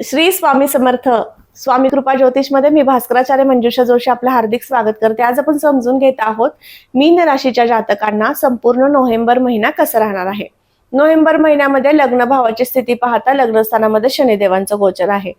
श्री स्वामी समर्थ स्वामी कृपा ज्योतिषमध्ये मी भास्कराचार्य मंजुषा जोशी आपलं हार्दिक स्वागत करते. आज आपण समजून घेत आहोत मीन राशीच्या जातकांना संपूर्ण नोव्हेंबर महिना कसा राहणार आहे? नोव्हेंबर महिन्यामध्ये लग्न भावाची स्थिती पाहता लग्नस्थानामध्ये शनिदेवांचं गोचर आहे.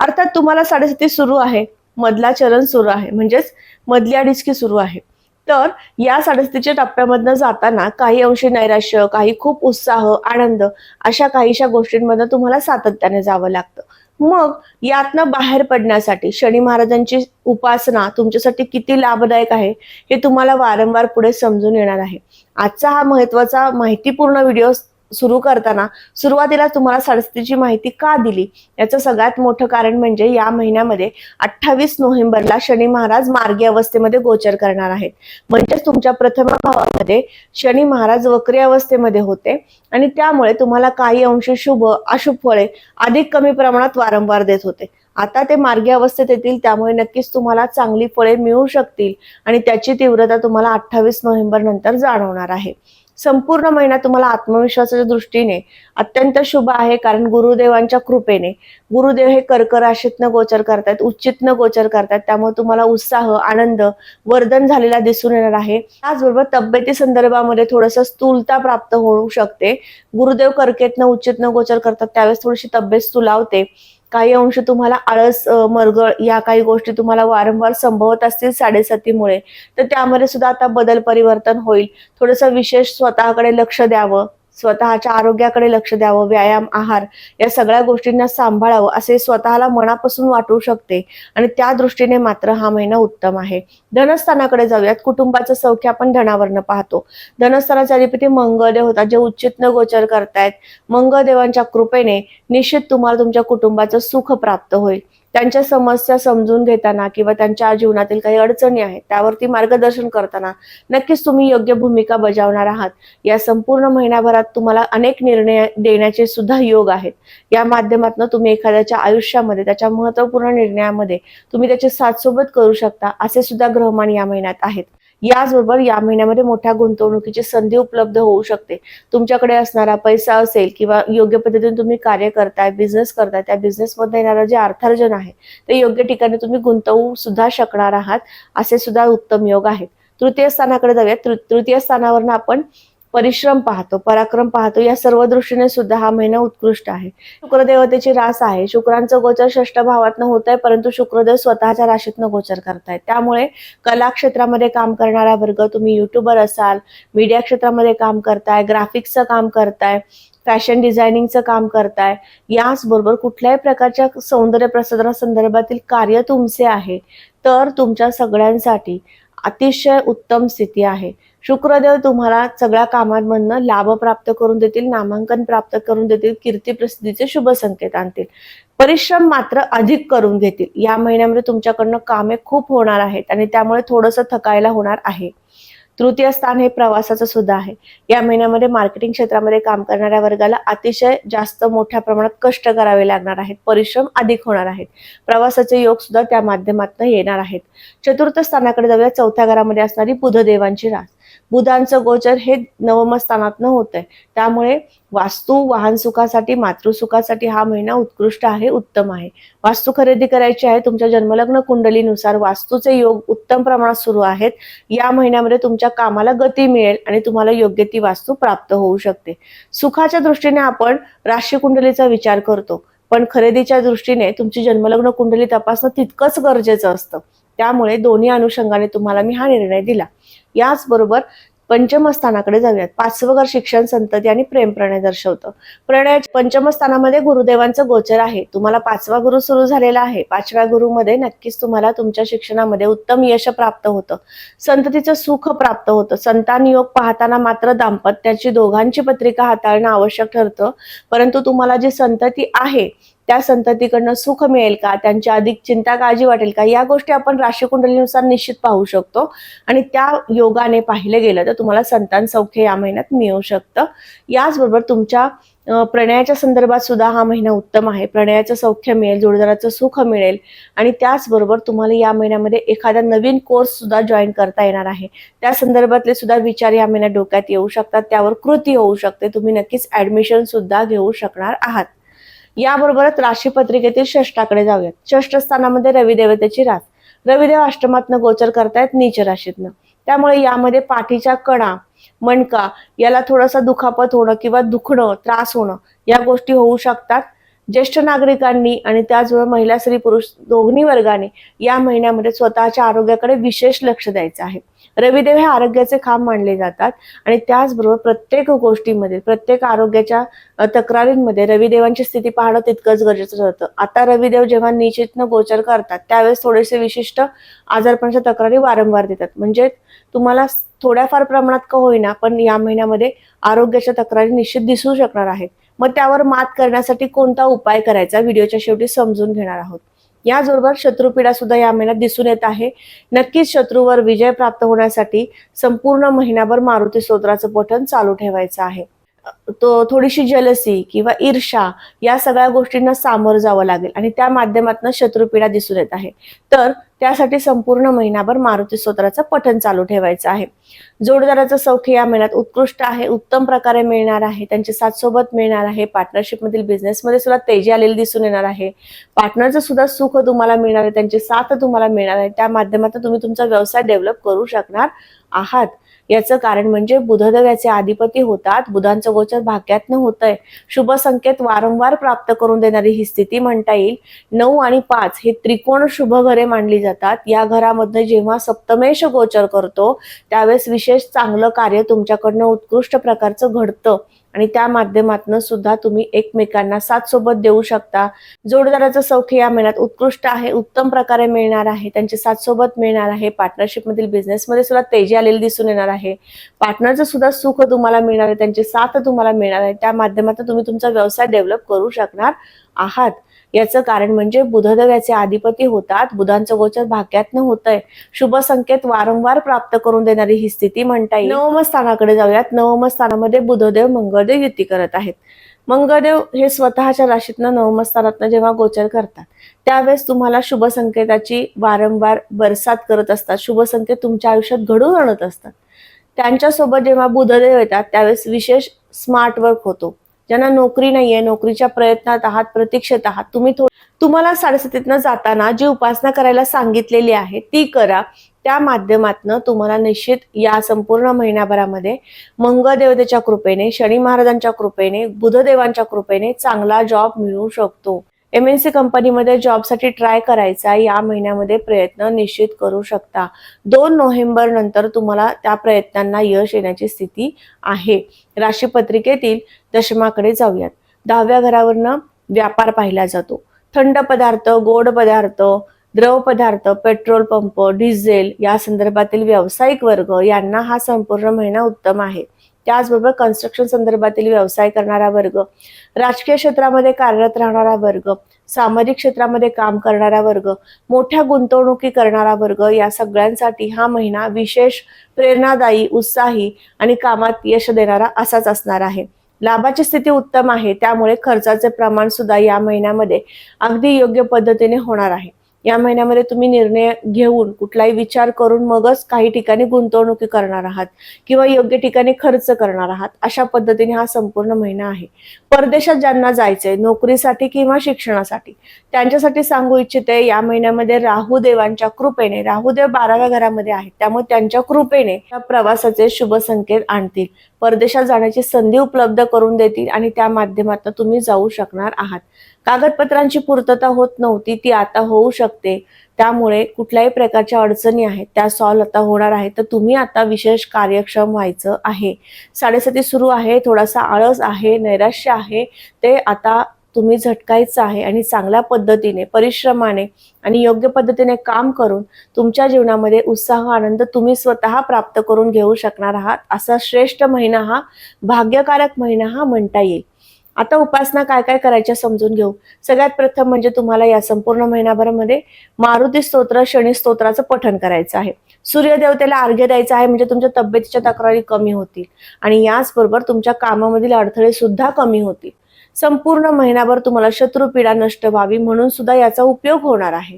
अर्थात तुम्हाला साडेसाती सुरू आहे. मधला चरण सुरू आहे. म्हणजेच मधली अडीचकी सुरू आहे. तर या साडेसातीच्या टप्प्यामधनं जाताना काही अंशी नैराश्य काही खूप उत्साह आनंद अशा काहीशा गोष्टींमधनं तुम्हाला सातत्याने जावं लागतं. मग यातनं बाहेर पडण्यासाठी शनी महाराजांची उपासना तुमच्यासाठी किती लाभदायक आहे हे तुम्हाला वारंवार पुढे समजून येणार आहे. आजचा हा महत्त्वाचा माहितीपूर्ण व्हिडिओ सुरू करताना सुरुवातीला तुम्हाला सरस्वतीची माहिती का दिली? याचं सगळ्यात मोठं कारण म्हणजे या महिन्यामध्ये अठ्ठावीस नोव्हेंबरला शनी महाराज मार्गी अवस्थेमध्ये गोचर करणार आहेत. म्हणजेच तुमच्या प्रथम भावामध्ये शनी महाराज वक्री अवस्थेमध्ये होते आणि त्यामुळे तुम्हाला काही अंश शुभ अशुभ फळे अधिक कमी प्रमाणात वारंवार देत होते. आता ते मार्गी अवस्थेत येतील त्यामुळे नक्कीच तुम्हाला चांगली फळे मिळू शकतील आणि त्याची तीव्रता तुम्हाला अठ्ठावीस नोव्हेंबर नंतर जाणवणार आहे. संपूर्ण महिना तुम्हाला आत्मविश्वासाच्या दृष्टीने अत्यंत शुभ आहे कारण गुरुदेवांच्या कृपेने. गुरुदेव हे कर्क राशीतनं गोचर करतायत उच्चितनं गोचर करतायत त्यामुळे तुम्हाला उत्साह आनंद वर्धन झालेला दिसून येणार आहे. त्याचबरोबर तब्येती संदर्भामध्ये थोडंसं स्थूलता प्राप्त होऊ शकते. गुरुदेव कर्केतनं उच्चितनं गोचर करतात त्यावेळेस थोडीशी तब्येत स्थुलावते काही अंश तुम्हाला आळस मरगळ या काही गोष्टी तुम्हाला वारंवार संभवत असतील साडेसातीमुळे. तर त्यामध्ये सुद्धा आता बदल परिवर्तन होईल. थोडंसं विशेष स्वतःकडे लक्ष द्यावं. स्वतःच्या आरोग्याकडे लक्ष द्यावं व्यायाम आहार या सगळ्या गोष्टींना सांभाळावं असे स्वतःला मनापासून वाटू शकते आणि त्या दृष्टीने मात्र हा महिना उत्तम आहे. धनस्थानाकडे जाऊयात. कुटुंबाचं सौख्य आपण धनावरनं पाहतो. धनस्थानाचे अधिपती मंगळदेव होतात जे उच्चितनं गोचर करतायत. मंगळदेवांच्या कृपेने निश्चित तुम्हाला तुमच्या कुटुंबाचं सुख प्राप्त होईल. त्यांच्या समस्या समजून घेताना किंवा त्यांच्या जीवनातील काही अडचणी आहेत त्यावरती मार्गदर्शन करताना नक्कीच तुम्ही योग्य भूमिका बजावणार आहात. या संपूर्ण महिन्याभरात तुम्हाला अनेक निर्णय देण्याचे सुद्धा योग आहेत. या माध्यमातून तुम्ही एखाद्याच्या आयुष्यामध्ये त्याच्या महत्त्वपूर्ण निर्णयामध्ये तुम्ही त्याची साथ सोबत करू शकता असे सुद्धा ग्रहमान या महिन्यात आहेत. याचबरोबर या महिन्यामध्ये मोठ्या गुंतवणुकीची संधी उपलब्ध होऊ शकते. तुमच्याकडे असणारा पैसा असेल किंवा योग्य पद्धतीने तुम्ही कार्य करताय बिझनेस करताय त्या बिझनेसमध्ये येणारं जे अर्थार्जन आहे ते योग्य ठिकाणी तुम्ही गुंतवू सुद्धा शकणार आहात असे सुद्धा उत्तम योग आहेत. तृतीय स्थानाकडे जाऊया तृतीय स्थानावरनं आपण परिश्रम पाहतो पराक्रम पाहतो या सर्व दृष्टीने सुद्धा हा महिना उत्कृष्ट आहे. शुक्रदेवतेची रास आहे. शुक्रांचं गोचर षष्ठ भावातनं होत आहे परंतु शुक्रदेव स्वतःच्या राशीतनं गोचर करतायत. त्यामुळे कला क्षेत्रामध्ये काम करणारा वर्ग तुम्ही युट्यूबर असाल मीडिया क्षेत्रामध्ये काम करताय ग्राफिक्सचं काम करताय फॅशन डिझायनिंगचं काम करताय याचबरोबर कुठल्याही प्रकारच्या सौंदर्य प्रसाधनासंदर्भातील कार्य तुमचे आहे तर तुमच्या सगळ्यांसाठी अतिशय उत्तम स्थिती आहे. शुक्रदेव तुम्हाला सगळ्या कामांमधनं लाभ प्राप्त करून देतील नामांकन प्राप्त करून देतील कीर्ती प्रसिद्धीचे शुभ संकेत आणतील. परिश्रम मात्र अधिक करून घेतील. या महिन्यामध्ये तुमच्याकडनं कामे खूप होणार आहेत आणि त्यामुळे थोडंसं थकायला होणार आहे. तृतीय स्थान हे प्रवासाचं सुद्धा आहे. या महिन्यामध्ये मार्केटिंग क्षेत्रामध्ये काम करणाऱ्या वर्गाला अतिशय जास्त मोठ्या प्रमाणात कष्ट करावे लागणार आहेत. परिश्रम अधिक होणार आहेत. प्रवासाचे योग सुद्धा त्या माध्यमातून येणार आहेत. चतुर्थ स्थानाकडे जाऊया. चौथ्या घरामध्ये असणारी बुधदेवांची रास. बुधांचं गोचर हे नवम स्थानातनं होत आहे त्यामुळे वास्तू वाहन सुखासाठी मातृसुखासाठी हा महिना उत्कृष्ट आहे उत्तम आहे. वास्तू खरेदी करायची आहे तुमच्या जन्मलग्न कुंडलीनुसार वास्तूचे योग उत्तम प्रमाणात सुरू आहेत. या महिन्यामध्ये तुमच्या कामाला गती मिळेल आणि तुम्हाला योग्य ती वास्तू प्राप्त होऊ शकते. सुखाच्या दृष्टीने आपण राशी कुंडलीचा विचार करतो. पण खरेदीच्या दृष्टीने तुमची जन्मलग्न कुंडली तपासणं तितकंच गरजेचं असतं. त्यामुळे दोन्ही अनुषंगाने तुम्हाला मी हा निर्णय दिला. याचबरोबर पंचमस्थानाकडे जाऊयात. पाचवं घर शिक्षण संतती आणि प्रेम प्रणय दर्शवतं. प्रणय पंचमस्थानामध्ये गुरुदेवांचं गोचर आहे. तुम्हाला पाचवा गुरु सुरू झालेला आहे. पाचव्या गुरुमध्ये नक्कीच तुम्हाला तुमच्या शिक्षणामध्ये उत्तम यश प्राप्त होतं. संततीचं सुख प्राप्त होतं. संतान योग पाहताना मात्र दाम्पत्याची दोघांची पत्रिका हाताळणं आवश्यक ठरतं. परंतु तुम्हाला जी संतती आहे त्या संततीकडनं सुख मिळेल का? त्यांची अधिक चिंता काळजी वाटेल का? या गोष्टी आपण राशी कुंडलीनुसार निश्चित पाहू शकतो. आणि त्या योगाने पाहिलं गेलं तर तुम्हाला संतान सौख्य या महिन्यात मिळू शकतं. याचबरोबर तुमच्या प्रणयाच्या संदर्भात सुद्धा हा महिना उत्तम आहे. प्रणयाचं सौख्य मिळेल जोडदाराचं सुख मिळेल. आणि त्याचबरोबर तुम्हाला या महिन्यामध्ये एखादा नवीन कोर्स सुद्धा जॉईन करता येणार आहे. त्या संदर्भातले सुद्धा विचार या महिन्यात डोक्यात येऊ शकतात. त्यावर कृती होऊ शकते. तुम्ही नक्कीच ऍडमिशन सुद्धा घेऊ शकणार आहात. याबरोबरच राशीपत्रिकेतील षष्टाकडे जाऊयात. षष्ठ स्थानामध्ये रवी देवतेची रास. रविदेव अष्टमातनं गोचर करतायत नीच राशीतनं. त्यामुळे यामध्ये पाठीच्या कणा मणका याला थोडासा दुखापत होणं किंवा दुखणं त्रास होणं या गोष्टी होऊ शकतात. ज्येष्ठ नागरिकांनी आणि त्याचबरोबर महिला स्त्री पुरुष दोन्ही वर्गाने या महिन्यामध्ये स्वतःच्या आरोग्याकडे विशेष लक्ष द्यायचं आहे. रविदेव हे आरोग्याचे खांब मानले जातात आणि त्याचबरोबर प्रत्येक गोष्टीमध्ये प्रत्येक आरोग्याच्या तक्रारींमध्ये रविदेवांची स्थिती पाहणं तितकंच गरजेचं ठरतं. आता रविदेव जेव्हा निश्चितनं गोचर करतात त्यावेळेस थोडेसे विशिष्ट आजारपणाच्या तक्रारी वारंवार देतात. म्हणजे तुम्हाला थोड्याफार प्रमाणात का होईना पण या महिन्यामध्ये आरोग्याच्या तक्रारी निश्चित दिसू शकणार आहेत. मग त्यावर मात करण्यासाठी कोणता उपाय करायचा? व्हिडिओच्या शेवटी समजून घेणार आहोत. याचबरोबर शत्रुपीडा सुद्धा या महिन्यात दिसून येत आहे. नक्कीच शत्रूवर विजय प्राप्त होण्यासाठी संपूर्ण महिनाभर मारुती स्तोत्राचं पठण चालू ठेवायचं आहे. तो थोडीशी जलसी किंवा ईर्षा या सगळ्या गोष्टींना सामोरं जावं लागेल. आणि त्या माध्यमातून शत्रुपीडा दिसून येत आहे. तर त्यासाठी संपूर्ण महिनाभर मारुती स्तोत्राचं पठण चालू ठेवायचं आहे. जोडदाराचं सौख्य या महिन्यात उत्कृष्ट आहे उत्तम प्रकारे मिळणार आहे त्यांचे साथ सोबत मिळणार आहे पार्टनरशिप मधील बिझनेसमध्ये सुद्धा तेजी आलेली दिसून येणार आहे. पार्टनरचं सुद्धा सुख तुम्हाला मिळणार आहे त्यांची साथ तुम्हाला मिळणार आहे त्या माध्यमातून तुम्ही तुमचा व्यवसाय डेव्हलप करू शकणार आहात. याचं कारण म्हणजे बुधदेव याचे अधिपती होतात बुधांचं गोचर भाग्यातनं होतंय. शुभ संकेत वारंवार प्राप्त करून देणारी ही स्थिती म्हणता येईल. नऊ आणि पाच हे त्रिकोण शुभ घरे मानली जातात. या घरामधनं जेव्हा सप्तमेश गोचर करतो त्यावेळेस विशेष चांगलं कार्य तुमच्याकडनं उत्कृष्ट प्रकारचं घडतं. आणि त्या माध्यमातून सुद्धा तुम्ही एकमेकांना साथ सोबत देऊ शकता. जोडदाराचं सौख्य या महिन्यात उत्कृष्ट आहे उत्तम प्रकारे मिळणार आहे त्यांचे साथ सोबत मिळणार आहे पार्टनरशिप मधील बिझनेसमध्ये सुद्धा तेजी आलेली दिसून येणार आहे. पार्टनरचं सुद्धा सुख तुम्हाला मिळणार आहे त्यांची साथ तुम्हाला मिळणार आहे त्या माध्यमातून तुम्ही तुमचा व्यवसाय डेव्हलप करू शकणार आहात. याचं कारण म्हणजे बुधदेव याचे अधिपती होतात बुधांचं गोचर भाग्यातनं होतंय. शुभ संकेत वारंवार प्राप्त करून देणारी ही स्थिती म्हणता येईल. नवम स्थानाकडे जाऊयात. नवम स्थानामध्ये बुधदेव मंगळदेव युती करत आहेत. मंगळदेव हे स्वतःच्या राशीतनं नवमस्थानातनं जेव्हा गोचर करतात त्यावेळेस तुम्हाला शुभ संकेताची वारंवार बरसात करत असतात. शुभ संकेत तुमच्या आयुष्यात घडून आणत असतात. त्यांच्यासोबत जेव्हा बुधदेव येतात त्यावेळेस विशेष स्मार्ट वर्क होतो. ज्यांना नोकरी नाहीये नोकरीच्या प्रयत्नात आहात प्रतीक्षेत आहात तुम्ही तुम्हाला साडेसातीतनं जाताना जी उपासना करायला सांगितलेली आहे ती करा. त्या माध्यमातनं तुम्हाला निश्चित या संपूर्ण महिन्याभरामध्ये मंगळदेवतेच्या कृपेने शनी महाराजांच्या कृपेने बुधदेवांच्या कृपेने चांगला जॉब मिळू शकतो. एम एन सी कंपनीमध्ये जॉबसाठी ट्राय करायचा या महिन्यामध्ये प्रयत्न निश्चित करू शकता. दोन नोव्हेंबर नंतर तुम्हाला त्या प्रयत्नांना यश येण्याची स्थिती आहे. राशीपत्रिकेतील दशमाकडे जाऊयात. दहाव्या घरावरनं व्यापार पाहिला जातो. थंड पदार्थ गोड पदार्थ द्रव पदार्थ पेट्रोल पंप डिझेल या संदर्भातील व्यावसायिक वर्ग यांना हा संपूर्ण महिना उत्तम आहे. त्याचबरोबर कन्स्ट्रक्शन संदर्भातील व्यवसाय करणारा वर्ग राजकीय क्षेत्रामध्ये कार्यरत राहणारा वर्ग सामाजिक क्षेत्रामध्ये काम करणारा वर्ग मोठ्या गुंतवणुकी करणारा वर्ग या सगळ्यांसाठी हा महिना विशेष प्रेरणादायी उत्साही आणि कामात यश देणारा असाच असणार आहे. लाभाची स्थिती उत्तम आहे त्यामुळे खर्चाचे प्रमाण सुद्धा या महिन्यामध्ये अगदी योग्य पद्धतीने होणार आहे. या महिन्यामध्ये तुम्ही निर्णय घेऊन कुठलाही विचार करून मगच काही ठिकाणी गुंतवणुकी करणार आहात किंवा योग्य ठिकाणी खर्च करणार आहात अशा पद्धतीने हा संपूर्ण महिना आहे. परदेशात ज्यांना जायचंय नोकरीसाठी किंवा शिक्षणासाठी त्यांच्यासाठी सांगू इच्छिते या महिन्यामध्ये राहुदेवांच्या कृपेने राहुदेव बाराव्या घरामध्ये आहेत त्यामुळे त्यांच्या कृपेने या प्रवासाचे शुभ संकेत आणतील. परदेशात जाण्याची संधी उपलब्ध करून देतील आणि त्या माध्यमातून तुम्ही जाऊ शकणार आहात. कागदपत्रांची पूर्तता होत नव्हती ती आता होऊ शकते. त्यामुळे कुठल्याही प्रकारच्या अडचणी आहेत त्या सॉल्व आता होणार आहेत. तर तुम्ही आता विशेष कार्यक्षम व्हायचं आहे. साडेसाती सुरू आहे थोडासा आळस आहे नैराश्य आहे. ते आता तुम्ही झटकायचं आहे आणि चांगल्या पद्धतीने परिश्रमाने आणि योग्य पद्धतीने काम करून तुमच्या जीवनामध्ये उत्साह आनंद तुम्ही स्वतः प्राप्त करून घेऊ शकणार आहात. असा श्रेष्ठ महिना हा भाग्यकारक महिना हा म्हणता येईल. आता उपासना काय काय करायच्या समजून घेऊ. सगळ्यात प्रथम म्हणजे तुम्हाला या संपूर्ण महिनाभरामध्ये मारुती स्तोत्र शनी स्तोत्राचं पठण करायचं आहे. सूर्यदेवतेला अर्घ्य द्यायचं आहे म्हणजे तुमच्या तब्येतीच्या तक्रारी कमी होतील आणि याचबरोबर तुमच्या कामामधील अडथळे सुद्धा कमी होतील. संपूर्ण महिनाभर तुम्हाला शत्रुपीडा नष्ट व्हावी म्हणून सुद्धा याचा उपयोग होणार आहे.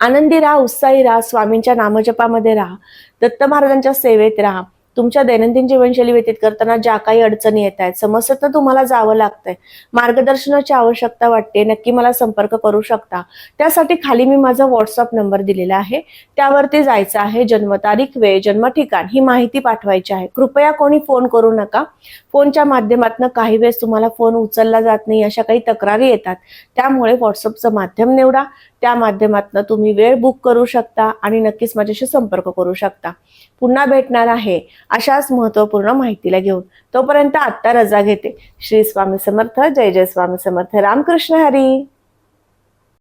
आनंदी राहा उत्साही राहा स्वामींच्या नामजपामध्ये राहा दत्त महाराजांच्या सेवेत राहा. तुमच्या दैनंदिन जीवनशैली व्यतीत करताना ज्या काही अडचणी येत आहेत समस्येतनं तुम्हाला जावं लागतंय मार्गदर्शनाची आवश्यकता वाटते नक्की मला संपर्क करू शकता. त्यासाठी खाली मी माझा व्हॉट्सअप नंबर दिलेला आहे. त्यावरती जायचं आहे जन्मतारीख वेळ जन्म ठिकाण ही माहिती पाठवायची आहे. कृपया कोणी फोन करू नका. फोनच्या माध्यमातून काही वेळेस तुम्हाला फोन उचलला जात नाही अशा काही तक्रारी येतात. त्यामुळे व्हॉट्सअपचं माध्यम निवडा. त्या माध्यमातून तुम्ही वेळ बुक करू शकता आणि नक्कीच माझ्याशी संपर्क करू शकता. पुन्हा भेटणार आहे. अशाच महत्त्वपूर्ण माहितीला घेऊन. तोपर्यंत आत्ता रजा घेते. श्री स्वामी समर्थ जय जय स्वामी समर्थ. रामकृष्ण हरी.